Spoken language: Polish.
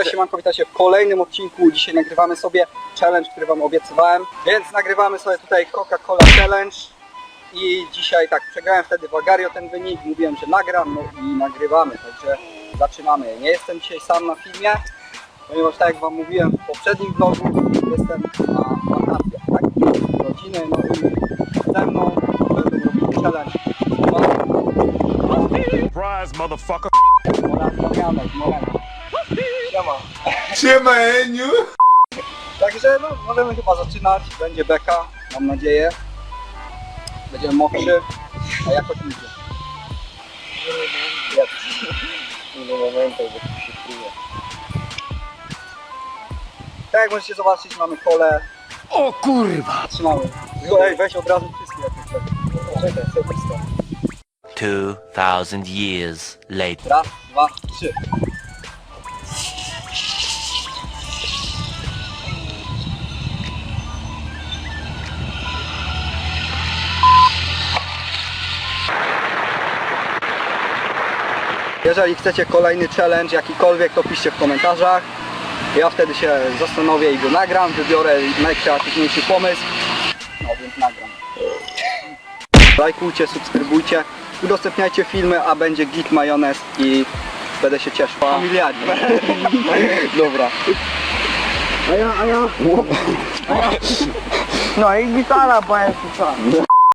Cześć, siemanko, witajcie w kolejnym odcinku. Dzisiaj nagrywamy sobie challenge, który wam obiecywałem. Więc nagrywamy sobie tutaj Coca-Cola Challenge. I dzisiaj tak, przegrałem wtedy w Agario ten wynik, mówiłem, że nagram, no i nagrywamy, także zaczynamy. Nie jestem dzisiaj sam na filmie, ponieważ tak jak wam mówiłem w poprzednim vlogu, jestem na wakacjach, tak? Rodziny, no i ze mną będą robili challenge. Surprise, motherfucker. Damianek, Morena. Siema. Siema Eniu! Także no, możemy chyba zaczynać, będzie beka, mam nadzieję. Będziemy mokrzy, a jakoś idzie. Jest. Do momentu, bo tu się czuje. Tak jak możecie zobaczyć, mamy kole. O kurwa! Trzymamy. Ej, weź od razu wszystkie jakieś. Czekaj, sobie listę. 2,000 years later. Raz, dwa, trzy. Jeżeli chcecie kolejny challenge, jakikolwiek, to piszcie w komentarzach. Ja wtedy się zastanowię i go nagram, wybiorę najkreatywniejszy pomysł. No więc nagram. Lajkujcie, subskrybujcie, udostępniajcie filmy, a będzie git majonez i będę się cieszył. Familiarnie. Dobra. A ja, a ja. No i gitara, powiem ci.